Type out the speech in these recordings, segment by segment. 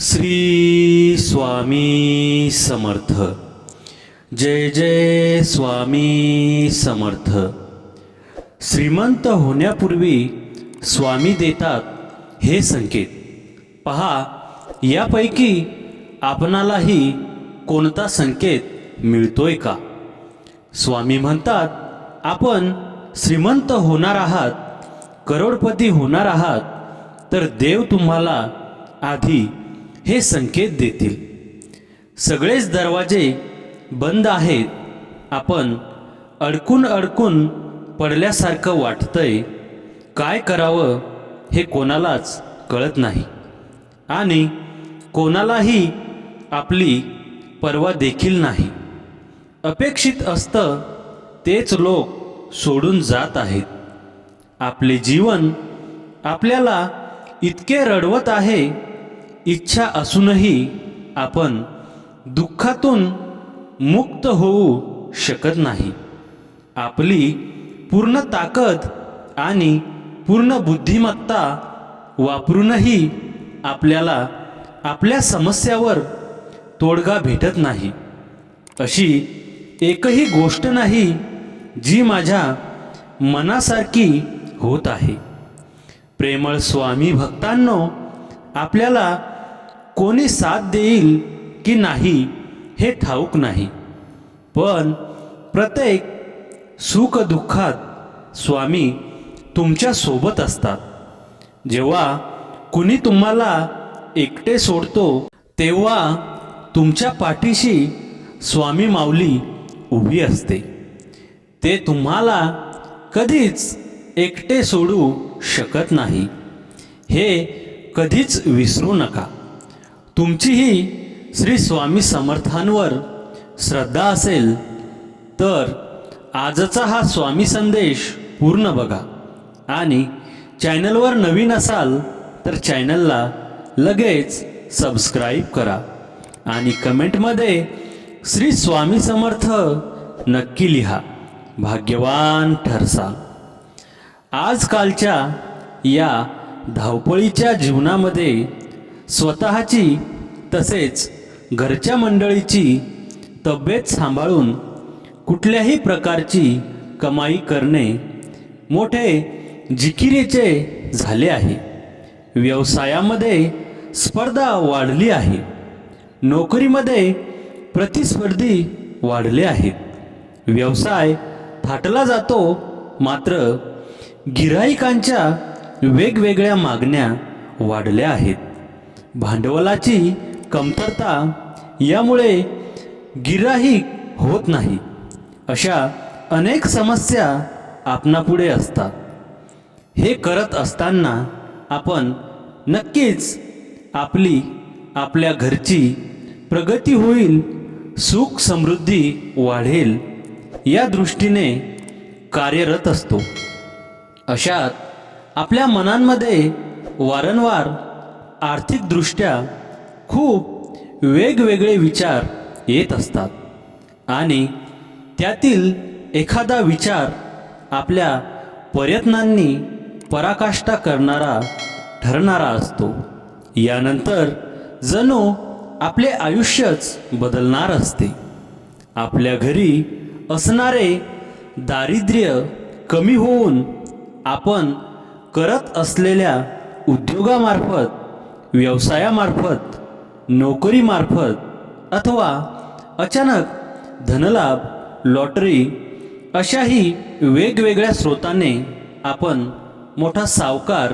श्री स्वामी समर्थ. जय जय स्वामी समर्थ. श्रीमंत होण्यापूर्वी स्वामी देतात हे संकेत. पहा यापैकी आपणालाही कोणता संकेत मिळतोय का? स्वामी म्हणतात आपण श्रीमंत होणार आहात करोडपती होणार आहात तर देव तुम्हाला आधी हे संकेत देतील. सगळेच दरवाजे बंद आहेत. आपण अडकून अडकून पडल्यासारखं वाटतंय. काय करावं हे कोणालाच कळत नाही. आणि कोणालाही आपली पर्वा देखील नाही. अपेक्षित असतं तेच लोक सोडून जात आहेत. आपले जीवन आपल्याला इतके रडवत आहे इच्छा असूनही आपण दुःखातून मुक्त होऊ शकत नाही. आपली पूर्ण ताकद आणि पूर्ण बुद्धिमत्ता वापरूनही आपल्याला आपल्या समस्यावर तोडगा भेटत नाही. अशी एकही गोष्ट नाही जी माझ्या मनासारखी होत आहे. प्रेमळ स्वामी भक्तांनो आपल्याला कोणी साथ देईल की नाही हे ठाऊक नाही. पण प्रत्येक सुख दुःखात स्वामी तुमच्यासोबत असतात. जेव्हा कुणी तुम्हाला एकटे सोडतो तेव्हा तुमच्या पाठीशी स्वामी माऊली उभी असते. ते तुम्हाला कधीच एकटे सोडू शकत नाही. हे कधीच विसरू नका. तुमचीही श्री स्वामी समर्थांवर श्रद्धा असेल तर आजचा हा स्वामी संदेश पूर्ण बघा. आणि चॅनलवर नवीन असाल तर चॅनलला लगेच सबस्क्राईब करा. आणि कमेंटमध्ये श्री स्वामी समर्थ नक्की लिहा. भाग्यवान ठरसाल आजकालच्या या धावपळीच्या जीवनामध्ये स्वतःची तसेच घरच्या मंडळीची तब्येत सांभाळून कुठल्याही प्रकारची कमाई करणे मोठे जिकिरीचे झाले आहे. व्यवसायामध्ये स्पर्धा वाढली आहे. नोकरीमध्ये प्रतिस्पर्धी वाढले आहेत. व्यवसाय थाटला जातो मात्र गिराहिकांच्या वेगवेगळ्या मागण्या वाढल्या आहेत. भांडवलाची कमतरता यामुळे गिराही होत नाही. अशा अनेक समस्या आपणापुढे असतात. हे करत असताना आपण नक्कीच आपली आपल्या घरची प्रगती होईल सुख समृद्धी वाढेल या दृष्टीने कार्यरत असतो. अशात आपल्या मनांमध्ये वारंवार आर्थिकदृष्ट्या खूप वेगवेगळे विचार येत असतात. आणि त्यातील एखादा विचार आपल्या प्रयत्नांनी पराकाष्ठा करणारा ठरणारा असतो. यानंतर जणू आपले आयुष्यच बदलणार असते. आपल्या घरी असणारे दारिद्र्य कमी होऊन आपण करत असलेल्या उद्योगामार्फत व्यवसायामार्फत नोकरीमार्फत अथवा अचानक धनलाभ लॉटरी अशाही वेगवेगळ्या स्रोताने आपण मोठा सावकार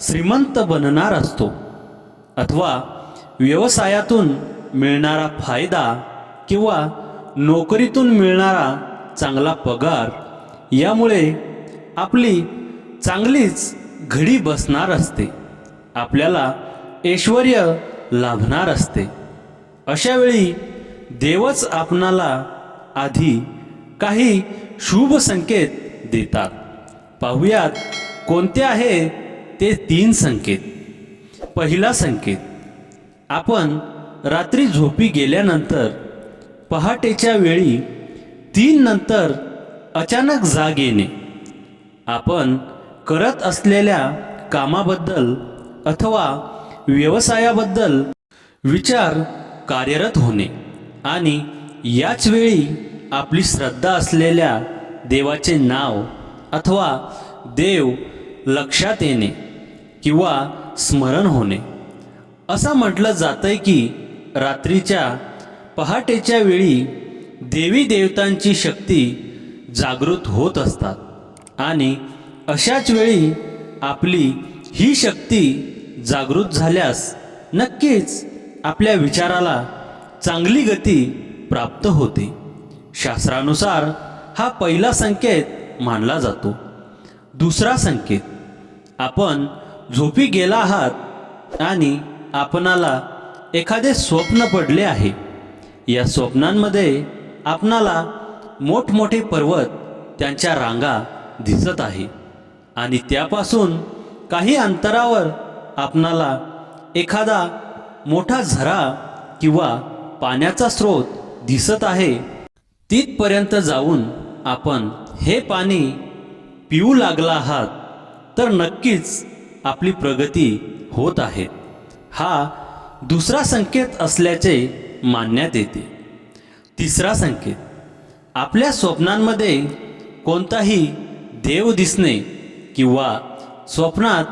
श्रीमंत बनणार असतो. अथवा व्यवसायातून मिळणारा फायदा किंवा नोकरीतून मिळणारा चांगला पगार यामुळे आपली चांगलीच घडी बसणार असते. आपल्याला ऐश्वर लाभणार असते. अशा वेळी देवच आपणाला आधी काही शुभ संकेत देतात. पाहुयात कोणते आहे ते तीन संकेत. पहिला संकेत आपण रात्री झोपी गेल्यानंतर पहाटेच्या वेळी तीन नंतर अचानक जाग येणे. आपण करत असलेल्या कामाबद्दल अथवा व्यवसायाबद्दल विचार कार्यरत होणे. आणि याच वेळी आपली श्रद्धा असलेल्या देवाचे नाव अथवा देव लक्षात येणे किंवा स्मरण होणे. असं म्हटलं जातंय की रात्रीच्या पहाटेच्या वेळी देवी देवतांची शक्ती जागृत होत असतात. आणि अशाच वेळी आपली ही शक्ती जागृत झाल्यास नक्कीच आपल्या विचाराला चांगली गती प्राप्त होते. शास्त्रानुसार हा पहिला संकेत मानला जातो. दुसरा संकेत आपण झोपी गेला आहात आणि आपणाला एखादे स्वप्न पडले आहे. या स्वप्नांमध्ये आपणाला मोठमोठे पर्वत त्यांच्या रांगा दिसत आहे आणि त्यापासून काही अंतरावर आपणाला एखादा मोठा झरा किंवा पाण्याचा स्रोत दिसत आहे तिथपर्यंत जाऊन आपण हे पाणी पिऊ लागला आहात तर नक्कीच आपली प्रगती होत आहे. हा दुसरा संकेत असल्याचे मानण्यात येते. तिसरा संकेत आपल्या स्वप्नांमध्ये कोणताही देव दिसणे किंवा स्वप्नात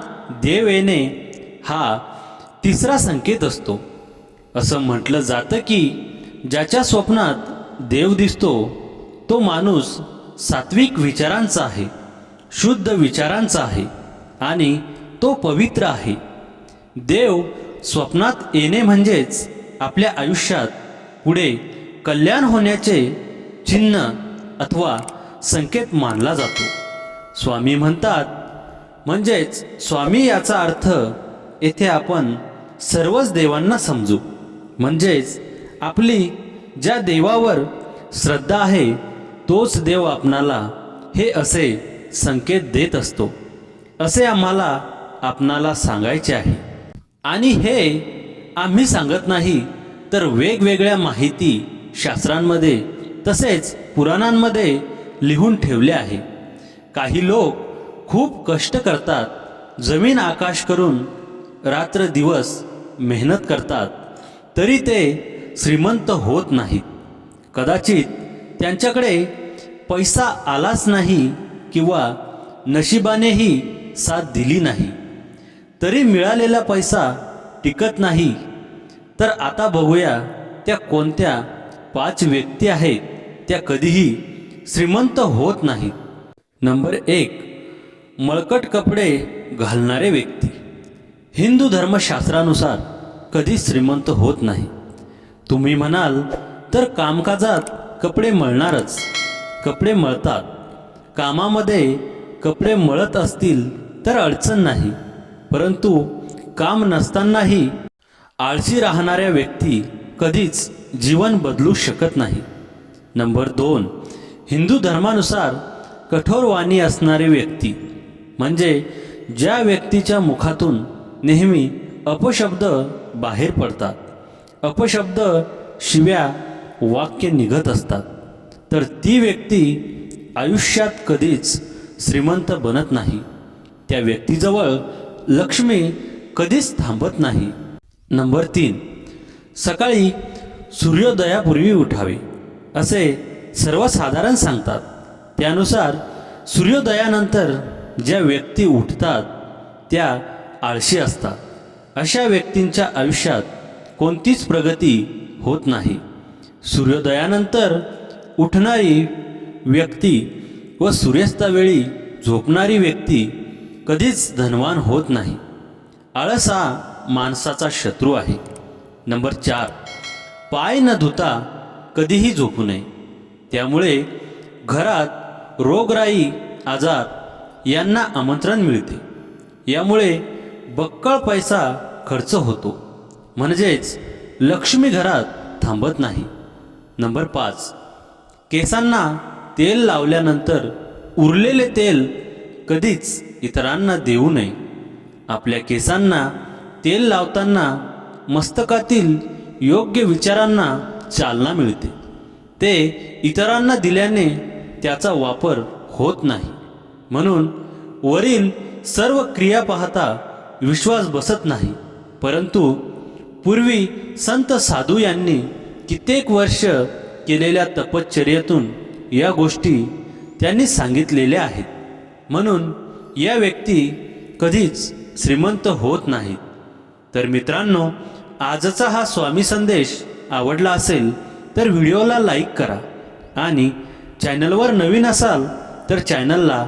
देव येणे हा तिसरा संकेत असतो. असं म्हटलं जातं की ज्याच्या स्वप्नात देव दिसतो तो माणूस सात्विक विचारांचा आहे शुद्ध विचारांचा आहे आणि तो पवित्र आहे. देव स्वप्नात येणे म्हणजेच आपल्या आयुष्यात पुढे कल्याण होण्याचे चिन्ह अथवा संकेत मानला जातो. स्वामी म्हणतात म्हणजेच स्वामी याचा अर्थ येथे आपण सर्वच देवांना समजू. म्हणजेच आपली ज्या देवावर श्रद्धा आहे तोच देव आपणाला हे असे संकेत देत असतो. असे आम्हाला आपणाला सांगायचे आहे. आणि हे आम्ही सांगत नाही तर वेगवेगळ्या माहिती शास्त्रांमध्ये तसेच पुराणांमध्ये लिहून ठेवले आहे. काही लोक खूप कष्ट करतात जमीन आकाश करून रात्र दिवस मेहनत करतात तरी ते श्रीमंत होत नाहीत. कदाचित त्यांच्याकडे पैसा आलाच नाही किंवा नशिबानेही साथ दिली नाही. तरी मिळालेला पैसा टिकत नाही. तर आता बघूया त्या कोणत्या पाच व्यक्ती आहेत त्या कधीही श्रीमंत होत नाहीत. नंबर एक मळकट कपडे घालणारे व्यक्ती. हिंदू धर्मशास्त्रानुसार कधी श्रीमंत होत नाही. तुम्ही म्हणाल तर कामकाजात कपडे मळणारच. कपडे मळतात. कामामध्ये कपडे मळत असतील तर अडचण नाही. परंतु काम नसतानाही आळशी राहणाऱ्या व्यक्ती कधीच जीवन बदलू शकत नाही. नंबर दोन. हिंदू धर्मानुसार कठोर वाणी असणारी व्यक्ती म्हणजे ज्या व्यक्तीच्या मुखातून नेहमी अपशब्द बाहेर पडतात. अपशब्द शिव्या वाक्य निघत असतात. तर ती व्यक्ती आयुष्यात कधीच श्रीमंत बनत नाही. त्या व्यक्तीजवळ लक्ष्मी कधीच थांबत नाही. नंबर तीन सकाळी सूर्योदयापूर्वी उठावे असे सर्वसाधारण सांगतात. त्यानुसार सूर्योदयानंतर ज्या व्यक्ती उठतात त्या आळशी असतात. अशा व्यक्तींच्या आयुष्यात कोणतीच प्रगती होत नाही. सूर्योदयानंतर उठणारी व्यक्ती व सूर्यास्तावेळी झोपणारी व्यक्ती कधीच धनवान होत नाही. आळस हा माणसाचा शत्रू आहे. नंबर चार. पाय न धुता कधीही झोपू नये. त्यामुळे घरात रोगराई आजार यांना आमंत्रण मिळते. यामुळे बक्कळ पैसा खर्च होतो. म्हणजेच लक्ष्मी घरात थांबत नाही. नंबर पाच. केसांना तेल लावल्यानंतर उरलेले तेल कधीच इतरांना देऊ नये. आपल्या केसांना तेल लावताना मस्तकातील योग्य विचारांना चालना मिळते. ते इतरांना दिल्याने त्याचा वापर होत नाही. म्हणून वरील सर्व क्रिया पाहता विश्वास बसत नाही. परंतु पूर्वी संत साधू यांनी कित्येक वर्ष केलेल्या तपश्चर्येतून या गोष्टी त्यांनी सांगितलेल्या आहेत. म्हणून या व्यक्ती कधीच श्रीमंत होत नाहीत तर मित्रांनो आजचा हा स्वामी संदेश आवडला असेल तर व्हिडिओला लाईक करा आणि चॅनलवर नवीन असाल तर चॅनलला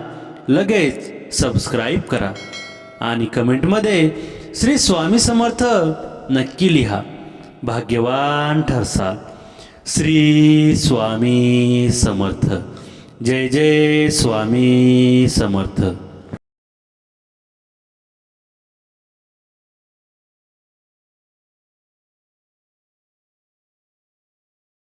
लगेच सबस्क्राईब करा. आणि कमेंटमध्ये श्री स्वामी समर्थ नक्की लिहा. भाग्यवान ठरसाल श्री स्वामी समर्थ. जय जय स्वामी समर्थ.